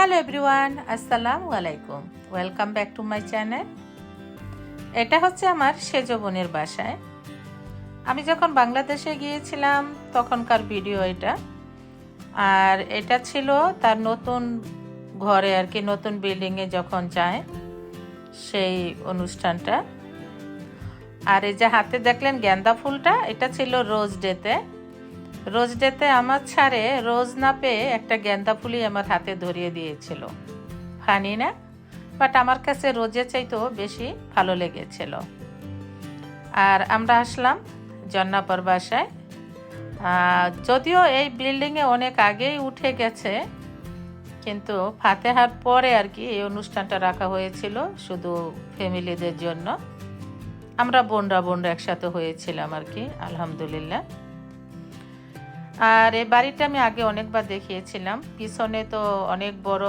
Hello everyone আসসালামু আলাইকুম। Welcome back to my channel এটা হচ্ছে আমার সেজ বোনের বাসায়। আমি যখন বাংলাদেশে গিয়েছিলাম, তখনকার ভিডিও এটা। আর এটা ছিল তার নতুন ঘরে আর কি, নতুন বিল্ডিংয়ে যখন যায়, সেই অনুষ্ঠানটা। আর এই যে হাতে দেখলেন গেন্দা ফুলটা, এটা ছিল রোজ ডেতে রোজ ডেতে আমার ছাড়ে, রোজ না পেয়ে একটা গেন্দা ফুলই আমার হাতে ধরিয়ে দিয়েছিল। ফানি না? বাট আমার কাছে রোজে চাইতেও বেশি ভালো লেগেছিল। আর আমরা আসলাম জন্নাপর বাসায়। যদিও এই বিল্ডিংয়ে অনেক আগেই উঠে গেছে, কিন্তু ফাতেহার পরে আর কি এই অনুষ্ঠানটা রাখা হয়েছিল শুধু ফ্যামিলিদের জন্য। আমরা বোনরা বোনরা একসাথে হয়েছিলাম আর কি, আলহামদুলিল্লাহ। আর এই বাড়িটা আমি আগে অনেকবার দেখিয়েছিলাম। পিছনে তো অনেক বড়,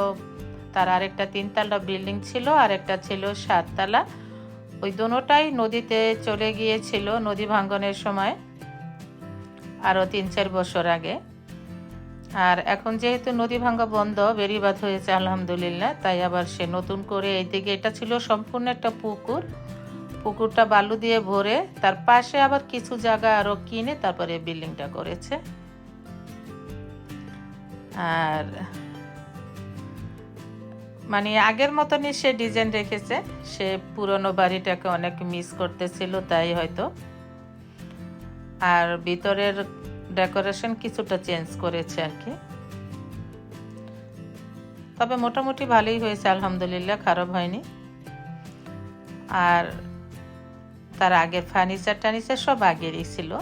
তার আরেকটা তিনতলা বিল্ডিং ছিল আর একটা ছিল সাততলা। ওই দুটাই নদীতে চলে গিয়েছিল নদী ভাঙ্গনের সময়, আরও তিন চার বছর আগে। আর এখন যেহেতু নদী ভাঙ্গা বন্ধ বেরিবাদ হয়েছে, আলহামদুলিল্লাহ, তাই আবার সে নতুন করে এইদিকে, এটা ছিল সম্পূর্ণ একটা পুকুর। পুকুরটা বালু দিয়ে ভরে, তার পাশে আবার কিছু জায়গা আরও কিনে তারপরে বিল্ডিংটা করেছে। আর মানে আগের মতনই সে ডিজাইন রেখেছে। সে পুরনো বাড়িটাকে অনেক মিস করতেছিল, তাই হয়তো। আর ভিতরের ডেকোরেশন কিছুটা চেঞ্জ করেছে আর কি। তবে মোটামুটি ভালোই হয়েছে, আলহামদুলিল্লাহ, খারাপ হয়নি। আর তার আগের ফার্নিচার টার্নিচার সব আগেরই ছিল।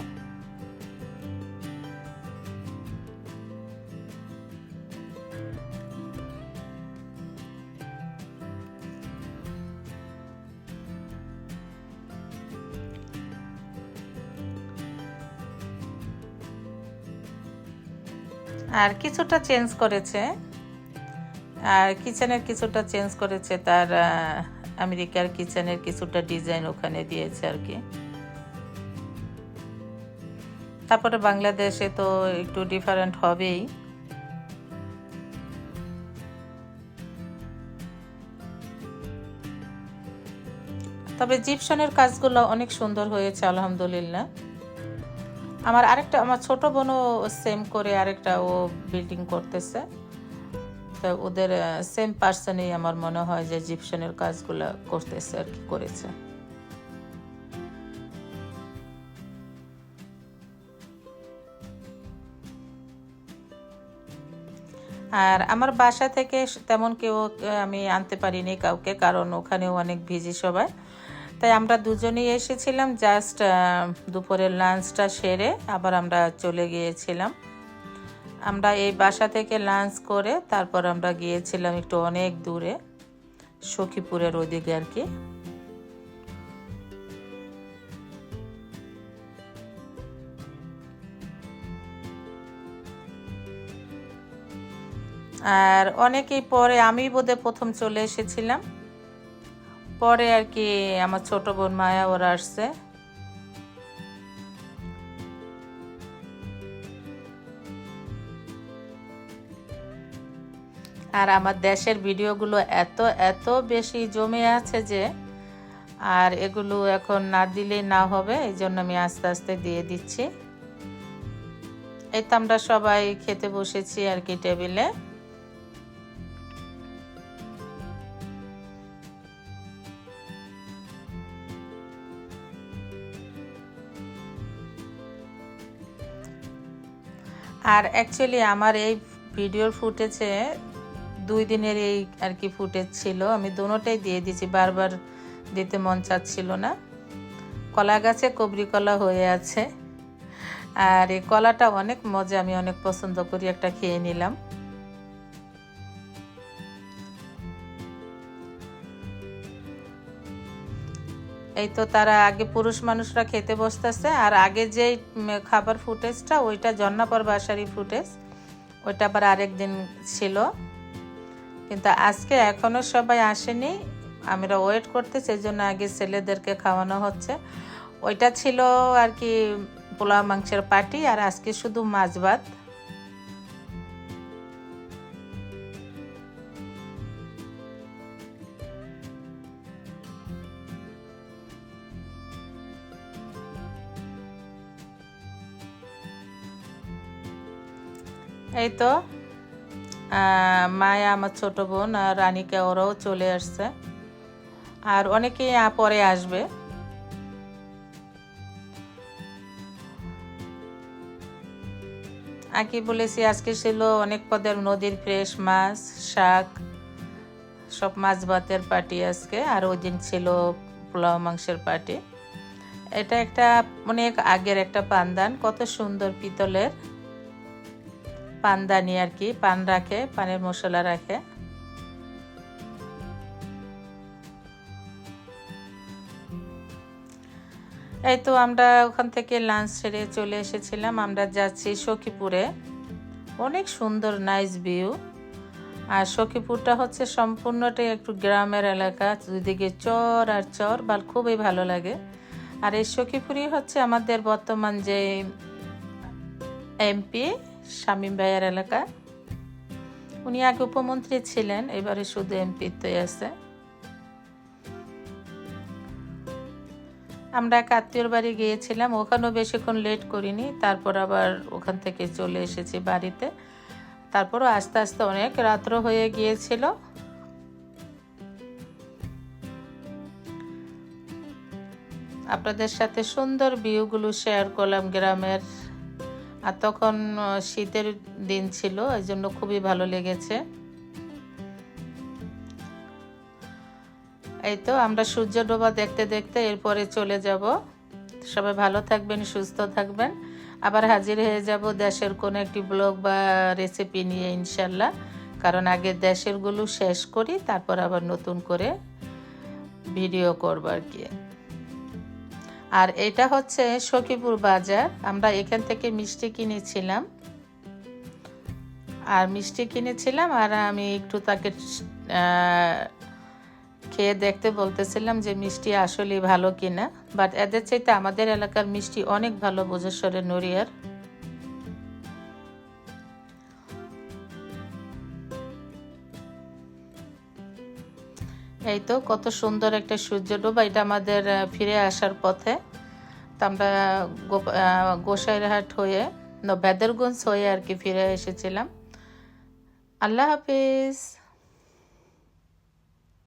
আর কিছুটা চেঞ্জ করেছে। আর কিচেনের কিছুটা চেঞ্জ করেছে তার আমেরিকার কিচেনের কিছুটা ডিজাইন ওখানে দিয়েছে আর কি। তারপরে বাংলাদেশে তো একটু ডিফারেন্ট হবেই। তবে জিপসনের কাজগুলো অনেক সুন্দর হয়েছে, আলহামদুলিল্লাহ। আমার আরেকটা, আমার ছোট বোনও সেম করে আরেকটা ও বিল্ডিং করতেছে। তো ওদের সেম পার্সনই আমার মনে হয় যে জিপসনের কাজগুলো করতেছে আর কি, করেছে। আর আমার বাসা থেকে তেমন কেউ আমি আনতে পারিনি কাউকে, কারণ ওখানেও অনেক ভিজি সবাই। তাই আমরা দুজনেই এসেছিলাম জাস্ট দুপুরের লাঞ্চটা সেরে আবার আমরা চলে গিয়েছিলাম। আমরা এই বাসা থেকে লাঞ্চ করে তারপর আমরা গিয়েছিলাম একটু অনেক দূরে, সখীপুরের ওদিকে আর কি। আর অনেকেই পরে আমি বোধহয় প্রথম চলে এসেছিলাম। পরে আর কি আমার ছোট বোন মায়া ওরা আসছে। আর আমার দেশের ভিডিওগুলো এত এত বেশি জমে আছে যে, আর এগুলো এখন না দিলেই না হবে, এই জন্য আমি আস্তে আস্তে দিয়ে দিচ্ছি। এই তো আমরা সবাই খেতে বসেছি আর কি টেবিলে। আর অ্যাকচুয়ালি আমার এই ভিডিওর ফুটেজে দুই দিনের এই আর কি ফুটেজ ছিল। আমি দুটোটাই দিয়ে দিয়েছি, বারবার দিতে মন চাচ্ছিল না। কলা গাছে কবরি কলা হয়ে আছে। আর এই কলাটা অনেক মজা, আমি অনেক পছন্দ করি, একটা খেয়ে নিলাম। এই তো তারা আগে পুরুষ মানুষরা খেতে বসতেছে, আর আগে যে খাবার ফুটেজটা, ওইটা জন্নাপর বাসারি ফুটেজ। ওইটা আবার আরেক দিন ছিল। কিন্তু আজকে এখনও সবাই আসেনি। আমরা ওয়েট করতে সেই জন্য আগে ছেলেদেরকে খাওয়ানো হচ্ছে। ওইটা ছিল আর কি পোলাও মাংসের পার্টি আর আজকে শুধু মাছ ভাত। এই তো মায়া আমার ছোট বোন আর রানিকা ওরাও চলে আসছে। আর অনেকেই পরে আসবে। আগে বলেছি, আজকে ছিল অনেক পদের নদীর ফ্রেশ মাছ, শাক, সব মাছ ভাতের পার্টি আজকে, আর ওই দিন ছিল পোলাও মাংসের পার্টি। এটা একটা অনেক আগের একটা পানদান, কত সুন্দর পিতলের। পানদানি আর কি, পান রাখে, পানের মশলা রাখে। এই তো আমরা ওখান থেকে লাঞ্চ সেরে চলে এসেছিলাম, আমরা যাচ্ছি সখীপুরে। অনেক সুন্দর নাইস ভিউ আর সখীপুরটা হচ্ছে সম্পূর্ণটাই একটু গ্রামের এলাকা, দুদিকে চর আর চর বা খুবই ভালো লাগে। আর এই সখীপুরই হচ্ছে আমাদের বর্তমান যে এমপি শামীম ভাইয়ের এলাকা। উনি আগে উপমন্ত্রী ছিলেন, এবারে শুধু এমপিত্বই আছে। আমরা এক আত্মীয়র বাড়ি গিয়েছিলাম, ওখানেও বেশিক্ষণ লেট করিনি, তারপর আবার ওখান থেকে চলে এসেছি বাড়িতে। তারপরও আস্তে আস্তে অনেক রাত্র হয়ে গিয়েছিল। আপনাদের সাথে সুন্দর ভিউগুলো শেয়ার করলাম গ্রামের আর তখন শীতের দিন ছিল এই জন্য খুবই ভালো লেগেছে। এই তো আমরা সূর্য ডোবা দেখতে দেখতে এরপরে চলে যাব। সবাই ভালো থাকবেন, সুস্থ থাকবেন। আবার হাজির হয়ে যাব দেশের কোনো একটি ব্লগ বা রেসিপি নিয়ে, ইনশাল্লাহ। কারণ আগে দেশেরগুলো শেষ করি, তারপর আবার নতুন করে ভিডিও করব আর কি। আর এটা হচ্ছে সখীপুর বাজার। আমরা এখান থেকে মিষ্টি কিনেছিলাম। আর মিষ্টি কিনেছিলাম আর আমি একটু তাকে খেয়ে দেখতে বলতেছিলাম যে মিষ্টি আসলে ভালো কিনা। বাট এদের চাইতে আমাদের এলাকার মিষ্টি অনেক ভালো, বোঝেশ্বরের নড়িয়ার। এই তো কত সুন্দর একটা সূর্য ডোবা এটা আমাদের ফিরে আসার পথে। তো আমরা গোসাইরহাট হয়ে ভেদরগঞ্জ হয়ে আর কি ফিরে এসেছিলাম। আল্লাহ হাফিজ।